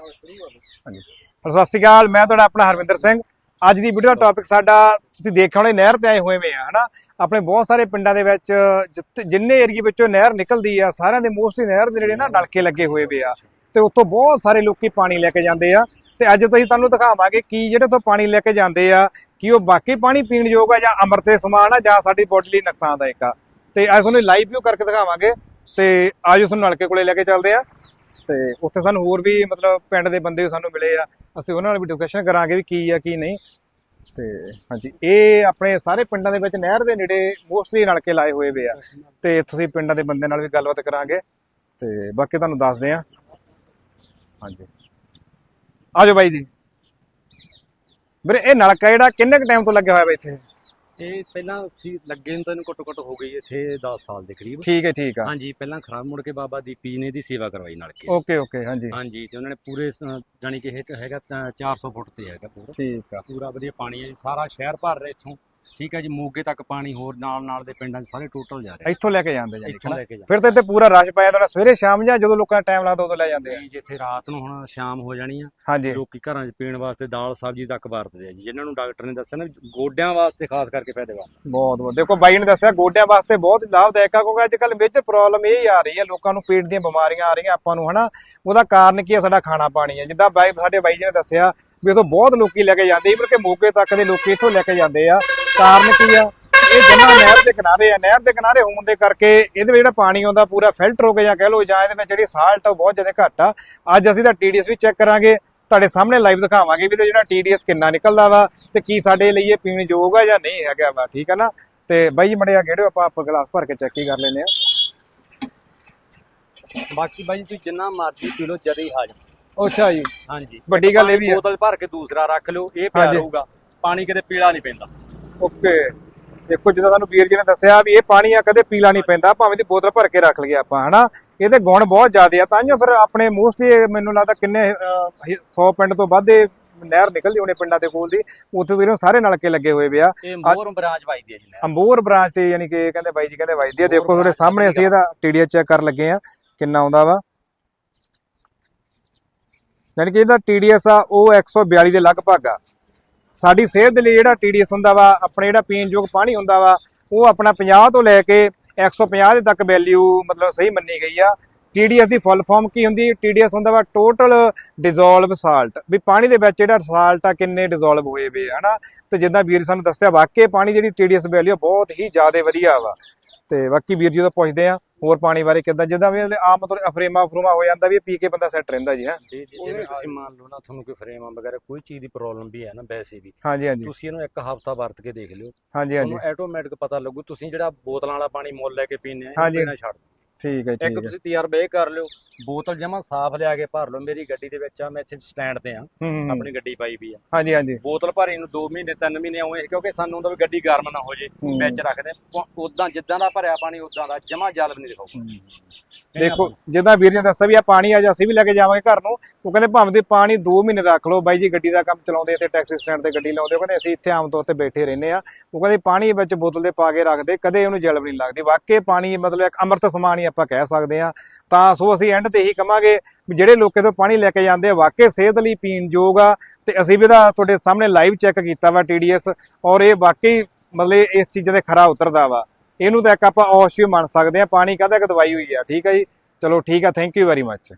ਹਾਂਜੀ। ਸਤਿ ਸ਼੍ਰੀ ਅਕਾਲ ਮੈਂ ਤੁਹਾਡਾ ਆਪਣਾ ਹਰਵਿੰਦਰ ਸਿੰਘ। ਅੱਜ ਦੀ ਵੀਡੀਓ ਦਾ ਟੌਪਿਕ ਸਾਡਾ ਤੁਸੀਂ ਦੇਖਿਆ ਹੋਣਾ ਨਹਿਰ ਤੇ ਆਏ ਹੋਏ ਵੇ ਆ ਹਨਾ? ਆਪਣੇ ਬਹੁਤ ਸਾਰੇ ਪਿੰਡਾਂ ਦੇ ਵਿੱਚ ਜਿੰਨੇ ਏਰੀਏ ਵਿੱਚੋਂ ਨਹਿਰ ਨਿਕਲਦੀ ਆ ਸਾਰਿਆਂ ਦੇ ਮੋਸਟਲੀ ਨਹਿਰ ਦੇ ਜਿਹੜੇ ਨਾ ਨਲਕੇ ਲੱਗੇ ਹੋਏ ਵੇ ਆ। ਤੇ ਉੱਥੋਂ ਬਹੁਤ ਸਾਰੇ ਲੋਕੀ ਪਾਣੀ ਲੈ ਕੇ ਜਾਂਦੇ ਆ। ਤੇ ਅੱਜ ਅਸੀਂ ਤੁਹਾਨੂੰ ਦਿਖਾਵਾਂਗੇ ਕੀ ਜਿਹੜੇ ਤੋਂ ਪਾਣੀ ਲੈ ਕੇ ਜਾਂਦੇ ਆ ਕੀ ਉਹ ਬਾਕੀ ਪਾਣੀ ਪੀਣ ਯੋਗ ਆ ਜਾਂ ਅਮਰਤੇ ਸਮਾਨ ਆ ਜਾਂ ਸਾਡੀ ਬੋਡੀ ਲਈ ਨੁਕਸਾਨਦਾਇਕ ਆ। ਤੇ ਅੱਜ ਤੁਹਾਨੂੰ ਲਾਈਵ ਵਿਊ ਕਰਕੇ ਦਿਖਾਵਾਂਗੇ। ਤੇ ਅੱਜ ਉਸ ਨਲਕੇ ਕੋਲੇ ਲੈ ਕੇ ਚੱਲਦੇ ਆ। ਤੇ ਉੱਥੇ ਸਾਨੂੰ ਹੋਰ ਵੀ ਮਤਲਬ ਪਿੰਡ ਦੇ ਬੰਦੇ ਵੀ ਸਾਨੂੰ ਮਿਲੇ ਆ। ਅਸੀਂ ਉਹਨਾਂ ਨਾਲ ਵੀ ਡਿਸਕਸ਼ਨ ਕਰਾਂਗੇ ਵੀ ਕੀ ਆ, ਕੀ ਨਹੀਂ। ਤੇ ਹਾਂਜੀ, ਇਹ ਆਪਣੇ ਸਾਰੇ ਪਿੰਡਾਂ ਦੇ ਵਿੱਚ ਨਹਿਰ ਦੇ ਨੇੜੇ ਮੋਸਟਲੀ ਨਲਕੇ ਲਾਏ ਹੋਏ ਵੇ ਆ। ਤੇ ਤੁਸੀਂ ਪਿੰਡਾਂ ਦੇ ਬੰਦੇ ਨਾਲ ਵੀ ਗੱਲਬਾਤ ਕਰਾਂਗੇ। ਤੇ ਬਾਕੀ ਤੁਹਾਨੂੰ ਦੱਸਦੇ ਆ। ਹਾਂਜੀ। ਆਜੋ ਬਾਈ ਜੀ। ਵੀਰੇ, ਇਹ ਨਲਕਾ ਜਿਹੜਾ ਕਿੰਨੇ ਕੁ ਟਾਈਮ ਤੋਂ ਲੱਗਿਆ ਹੋਇਆ ਵਾ ਇੱਥੇ? ਇਹ ਪਹਿਲਾਂ ਸੀ ਲੱਗੇ ਨੂੰ ਤੈਨੂੰ ਘੱਟੋ ਘੱਟ ਹੋ ਗਈ ਇੱਥੇ 10 ਸਾਲ ਦੇ ਕਰੀਬ। ਠੀਕ ਹੈ ਠੀਕ ਆ। ਹਾਂਜੀ ਪਹਿਲਾਂ ਖਰਾਬ ਮੁੜ ਕੇ ਬਾਬਾ ਦੀਪੀ ਜੀ ਨੇ ਦੀ ਸੇਵਾ ਕਰਵਾਈ ਨਲਕੇ ਓਕੇ ਓਕੇ ਹਾਂਜੀ। ਹਾਂਜੀ ਤੇ ਉਹਨਾਂ ਨੇ ਪੂਰੇ ਅ, ਜਾਣੀ ਕਿ ਇਹ ਤਾਂ ਹੈਗਾ ਤਾਂ 400 ਫੁੱਟ ਤੇ ਹੈਗਾ ਪੂਰਾ। ਠੀਕ ਆ। ਪੂਰਾ ਵਧੀਆ ਪਾਣੀ ਹੈ ਜੀ ਸਾਰਾ ਸ਼ਹਿਰ ਭਰ ਰਿਹਾ ਇੱਥੋਂ। ਠੀਕ ਹੈ ਜੀ ਮੋਗੇ ਤੱਕ ਪਾਣੀ ਹੋਰ ਨਾਲ ਨਾਲ ਦੇ ਪਿੰਡਾਂ 'ਚ ਸਾਰੇ ਟੋਟਲ ਜਾ ਰਿਹਾ। ਇੱਥੋਂ ਲੈ ਕੇ ਜਾਂਦੇ ਜਾਨੀ ਇੱਥੋਂ ਲੈ ਕੇ ਜਾ ਫਿਰ ਤਾਂ ਇੱਥੇ ਪੂਰਾ ਰਸ਼ ਪਾਇਆ ਤੁਹਾਡਾ ਸਵੇਰੇ ਸ਼ਾਮ ਜਾਂ ਜਦੋਂ ਲੋਕਾਂ ਦਾ ਟਾਈਮ ਲੱਗਦਾ ਉਦੋਂ ਲੈ ਜਾਂਦੇ ਆ। ਜੀ ਜਿੱਥੇ ਰਾਤ ਨੂੰ ਹੁਣ ਸ਼ਾਮ ਹੋ ਜਾਣੀ ਆ। ਹਾਂਜੀ। ਲੋਕੀ ਘਰਾਂ 'ਚ ਪੀਣ ਵਾਸਤੇ ਦਾਲ ਸਬਜ਼ੀ ਤੱਕ ਵਰਤਦੇ ਆ ਜੀ ਜਿਨ੍ਹਾਂ ਨੂੰ ਡਾਕਟਰ ਨੇ ਦੱਸਿਆ ਨਾ ਗੋਡਿਆਂ ਵਾਸਤੇ ਖਾਸ ਕਰਕੇ ਫਾਇਦੇਮੰਦ। ਬਹੁਤ ਬਹੁਤ। ਦੇਖੋ ਬਾਈ ਨੇ ਦੱਸਿਆ ਗੋਡਿਆਂ ਵਾਸਤੇ ਬਹੁਤ ਲਾਭਦਾਇਕ ਆ ਕਿਉਂਕਿ ਅੱਜ ਕੱਲ ਵਿੱਚ ਪ੍ਰੋਬਲਮ ਇਹ ਆ ਰਹੀ ਹੈ ਲੋਕਾਂ ਨੂੰ ਪੇਟ ਦੀਆਂ ਬਿਮਾਰੀਆਂ ਆ ਰਹੀਆਂ ਆਪਾਂ ਨੂੰ ਹਨਾ? ਉਹਦਾ ਕਾਰਨ ਕੀ ਹੈ ਸਾਡਾ ਖਾਣਾ ਪਾਣੀ ਹੈ ਜਿੱਦਾਂ ਬਾਈ ਸਾਡੇ ਬਾਈ ਜੀ ਨੇ ਦੱਸਿਆ ਵੀ ਉਦੋਂ ਬਹੁਤ ਲੋਕੀ ਲੈ ਕੇ ਜਾਂਦੇ ਇਵਨ ਕਿ ਮੋਗੇ ਤੱਕ ਦੇ ਲੋਕੀ ਇੱਥੋਂ ਲੈ ਕੇ ਜਾਂਦੇ ਆ। ਕਾਰਨ ਕੀ ਆ? ਇਹ ਜਮਾ ਨਹਿਰ ਦੇ ਕਿਨਾਰੇ ਆ। ਨਹਿਰ ਦੇ ਕਿਨਾਰੇ ਹੋਣ ਦੇ ਕਰਕੇ ਇਹਦੇ ਵਿੱਚ ਜਿਹੜਾ ਪਾਣੀ ਆਉਂਦਾ ਪੂਰਾ ਫਿਲਟਰ ਹੋ ਕੇ ਜਾਂ ਕਹਿ ਲਓ ਜਾਂ ਇਹਦੇ ਵਿੱਚ ਜਿਹੜੀ ਸਾਲਟ ਆ ਉਹ ਬਹੁਤ ਜ਼ਿਆਦਾ ਘੱਟ ਆ। ਅੱਜ ਅਸੀਂ ਤਾਂ ਟੀਡੀਐਸ ਵੀ ਚੈੱਕ ਕਰਾਂਗੇ। ਤੁਹਾਡੇ ਸਾਹਮਣੇ ਲਾਈਵ ਦਿਖਾਵਾਂਗੇ ਵੀ ਤੇ ਜਿਹੜਾ ਟੀਡੀਐਸ ਕਿੰਨਾ ਨਿਕਲਦਾ ਵਾ ਤੇ ਕੀ ਸਾਡੇ ਲਈ ਇਹ ਪੀਣ ਯੋਗ ਆ ਜਾਂ ਨਹੀਂ ਹੈਗਾ ਵਾ ਠੀਕ ਆ ਨਾ? ਤੇ ਬਾਈ ਮੜਿਆ ਗੇੜੋ ਆਪਾਂ ਆਪ ਗਲਾਸ ਭਰ ਕੇ ਚੈੱਕ ਹੀ ਕਰ ਲੈਨੇ ਆ। ਬਾਕੀ ਬਾਈ ਤੁਸੀਂ ਜਿੰਨਾ ਮਰਜ਼ੀ ਪੀ ਲਓ ਜਦੇ ਹੀ ਹਾਜ਼ਮ। ਅੱਛਾ ਜੀ। ਹਾਂਜੀ। ਵੱਡੀ ਗੱਲ ਇਹ ਵੀ ਬੋਤਲ ਭਰ ਕੇ ਦੂਸਰਾ ਰੱਖ ਲਿਓ ਇਹ ਪਿਆ। ਰਹੂਗਾ ਪਾਣੀ ਕਿਤੇ ਪੀਲਾ ਨਹੀਂ ਪੈਂਦਾ। ਓਕੇ। ਦੇਖੋ ਜਿੱਦਾਂ ਸਾਨੂੰ ਵੀਰ ਜੀ ਨੇ ਦੱਸਿਆ ਵੀ ਇਹ ਪਾਣੀ ਆ ਕਦੇ ਪੀਲਾ ਨਹੀਂ ਪੈਂਦਾ ਭਾਵੇਂ ਦੀ ਬੋਤਲ ਭਰ ਕੇ ਰੱਖ ਲਈਏ ਆਪਾਂ ਹਨਾ? ਇਹਦੇ ਗੁਣ ਬਹੁਤ ਜ਼ਿਆਦੇ ਆ। ਤਾਂਹੀਓ ਫਿਰ ਆਪਣੇ ਮੋਸਟਲੀ ਮੈਨੂੰ ਲੱਗਦਾ ਕਿੰਨੇ 100 ਪਿੰਡ ਤੋਂ ਵੱਧ ਇਹ ਨਹਿਰ ਨਿਕਲਦੀ ਹੋਣੇ ਪਿੰਡਾਂ ਦੇ ਕੋਲ ਦੀ। ਉੱਥੇ ਤੋਂ ਸਾਰੇ ਨਲਕੇ ਲੱਗੇ ਹੋਏ ਵੇ ਆ। ਮੋਰ ਬ੍ਰਾਂਚ ਵੱਜਦੀ ਹੈ ਜੀ। ਅੰਬੋਰ ਬ੍ਰਾਂਚ ਤੇ ਯਾਨੀ ਕਿ ਕਹਿੰਦੇ ਬਾਈ ਜੀ ਕਹਿੰਦੇ ਵੱਜਦੀ ਆ। ਦੇਖੋ ਤੁਹਾਡੇ ਸਾਹਮਣੇ ਅਸੀਂ ਇਹਦਾ ਟੀਡੀਐਸ ਚੈੱਕ ਕਰਨ ਲੱਗੇ ਆ ਕਿੰਨਾ ਆਉਂਦਾ ਵਾ। ਯਾਨੀ ਕਿ ਇਹਦਾ ਟੀਡੀਐਸ ਆ ਉਹ 142 ਦੇ ਲਗਭਗ ਆ। ਸਾਡੀ ਸਿਹਤ ਦੇ ਲਈ ਜਿਹੜਾ ਟੀਡੀਐਸ ਹੁੰਦਾ ਵਾ, ਆਪਣੇ ਜਿਹੜਾ ਪੀਣਯੋਗ ਪਾਣੀ ਹੁੰਦਾ ਵਾ, ਉਹ ਆਪਣਾ 50 ਤੋਂ ਲੈ ਕੇ 150 ਦੇ ਤੱਕ ਵੈਲਿਊ ਮਤਲਬ ਸਹੀ ਮੰਨੀ ਗਈ ਆ। ਟੀਡੀਐਸ ਦੀ ਫੁੱਲ ਫਾਰਮ ਕੀ ਹੁੰਦੀ? ਟੀਡੀਐਸ ਹੁੰਦਾ ਵਾ ਟੋਟਲ ਡਿਸੋਲਵ ਸਾਲਟ ਵੀ ਪਾਣੀ ਦੇ ਵਿੱਚ ਜਿਹੜਾ ਸਾਲਟ ਆ, ਕਿੰਨੇ ਡਿਸੋਲਵ ਹੋਏ ਵੇ ਹਨਾ? ਤੇ ਜਿੱਦਾਂ ਵੀਰ ਸਾਨੂੰ ਦੱਸਿਆ, ਵਾਕਈ ਪਾਣੀ ਜਿਹੜੀ ਟੀਡੀਐਸ ਵੈਲਿਊ ਬਹੁਤ ਹੀ ਜ਼ਿਆਦਾ ਵਧੀਆ ਵਾ। ਤੇ ਬਾਕੀ ਵੀਰ ਜੀ ਤੋਂ ਪੁੱਛਦੇ ਆ ਹੋਰ ਪਾਣੀ ਬਾਰੇ ਕਿੱਦਾਂ ਜਿੱਦਾਂ ਵੀ ਆ ਮਤਲਬ ਅਫਰੇਮਾ ਫਰੂਮਾ ਹੋ ਜਾਂਦਾ ਵੀ ਪੀ ਕੇ ਬੰਦਾ ਸੈੱਟ ਰਹਿੰਦਾ ਜੀ ਹੈ? ਜੀ ਜੀ, ਜਿਵੇਂ ਤੁਸੀਂ ਮੰਨ ਲਓ ਨਾ ਤੁਹਾਨੂੰ ਕੋਈ ਫਰੇਮ ਵਗੈਰਾ ਕੋਈ ਚੀਜ਼ ਦੀ ਪ੍ਰੋਬਲਮ ਵੀ ਹੈ ਨਾ ਵੈਸੇ ਵੀ। ਹਾਂਜੀ ਹਾਂਜੀ। ਤੁਸੀਂ ਇਹਨੂੰ ਇੱਕ ਹਫ਼ਤਾ ਵਰਤ ਕੇ ਦੇਖ ਲਿਓ। ਹਾਂਜੀ ਹਾਂਜੀ। ਤੁਹਾਨੂੰ ਆਟੋਮੈਟਿਕ ਪਤਾ ਲੱਗੂ ਤੁਸੀਂ ਜਿਹੜਾ ਬੋਤਲਾਂ ਵਾਲਾ ਪਾਣੀ ਮੁੱਲ ਲੈ ਕੇ ਪੀਂਦੇ ਆ। ਇਹ ਪੀਣਾ ਛੱਡ ਦਿਓ। ਠੀਕ ਹੈ ਇੱਕ ਠੀਕ ਹੈ। ਤੁਸੀਂ ਤਜਰਬਾ ਇਹ ਕਰ ਲਿਓ ਬੋਤਲ ਜਮਾ ਸਾਫ਼ ਲਿਆ ਕੇ ਭਰ ਲਓ ਮੇਰੀ ਗੱਡੀ ਦੇ ਵਿੱਚ ਆ ਮੈਂ ਇੱਥੇ ਸਟੈਂਡ ਤੇ ਆ ਹੂੰ, ਹੂੰ ਹੂੰ। ਆਪਣੀ ਗੱਡੀ ਪਾਈ ਵੀ ਆ। ਹਾਂਜੀ ਹਾਂਜੀ। ਬੋਤਲ ਭਰੀ ਨੂੰ 2 ਮਹੀਨੇ 3 ਮਹੀਨੇ ਆਉਏ ਕਿਉਂਕਿ ਸਾਨੂੰ ਹੁੰਦਾ ਵੀ ਗੱਡੀ ਗਰਮ ਨਾ ਹੋ ਜੇ ਹੂੰ। ਵਿੱਚ ਰੱਖਦੇ ਉਦਾਂ ਜਿੱਦਾਂ ਦਾ ਭਰਿਆ ਪਾਣੀ ਉਦਾਂ ਦਾ ਜਮਾ ਜਲਬ ਨਹੀਂ ਦਿਖਾਊਗਾ ਦੇਖੋ ਜਿੱਦਾਂ ਵੀਰ ਜੀ ਨੇ ਦੱਸਿਆ ਵੀ ਆ ਪਾਣੀ ਆ ਜਾ ਅਸੀਂ ਵੀ ਲੈ ਕੇ ਜਾਵਾਂਗੇ ਘਰ ਨੂੰ ਉਹ ਕਹਿੰਦੇ ਭਾਵੇਂ ਤੁਸੀਂ ਪਾਣੀ 2 ਮਹੀਨੇ ਰੱਖ ਲਓ ਬਾਈ ਜੀ ਗੱਡੀ ਦਾ ਕੰਮ ਚਲਾਉਂਦੇ ਤੇ ਟੈਕਸੀ ਸਟੈਂਡ ਤੇ ਗੱਡੀ ਲਾਉਂਦੇ ਉਹ ਕਹਿੰਦੇ ਅਸੀਂ ਇੱਥੇ ਆਮ ਤੌਰ ਤੇ ਬੈਠੇ ਰਹਿੰਦੇ ਆ। ਉਹ ਕਹਿੰਦੇ ਪਾਣੀ ਵਿੱਚ ਬੋਤਲ ਦੇ ਪਾ ਕੇ ਰੱਖਦੇ ਕਦੇ ਉਹਨੂੰ ਜਲਬ ਨਹੀਂ ਲੱਗਦੀ। ਵਾਕਈ ਪਾਣੀ ਮਤਲਬ ਇੱਕ ਅੰਮ੍ਰਿਤ ਸਮਾਨ ਹੀ ਆਪਾਂ ਕਹਿ ਸਕਦੇ ਆ ਤਾਂ ਸੋ ਅਸੀਂ ਐਂਡ ਤੇ ਇਹੀ ਕਵਾਂਗੇ ਜਿਹੜੇ ਲੋਕੇ ਤੋਂ ਪਾਣੀ ਲੈ ਕੇ ਜਾਂਦੇ ਆ, ਵਾਕਈ ਸਿਹਤ ਲਈ ਪੀਣ ਯੋਗ ਆ, ਤੇ ਅਸੀਂ ਵੀ ਇਹਦਾ ਤੁਹਾਡੇ ਸਾਹਮਣੇ ਲਾਈਵ ਚੈੱਕ ਕੀਤਾ ਵਾ ਟੀਡੀਐਸ ਔਰ ਇਹ ਵਾਕਈ ਮਤਲਬ ਇਸ ਚੀਜ਼ਾਂ ਤੇ ਖਰਾ ਉਤਰਦਾ ਵਾ। ਇਹਨੂੰ ਤਾਂ ਇੱਕ ਆਪਾਂ ਔਸ਼ੀ ਮੰਨ ਸਕਦੇ ਆ ਪਾਣੀ ਕਾਹਦਾ ਇੱਕ ਦਵਾਈ ਹੋਈ ਆ, ਠੀਕ ਆ ਜੀ? ਚਲੋ ਠੀਕ ਆ ਥੈਂਕ ਯੂ ਵੈਰੀ ਮੱਚ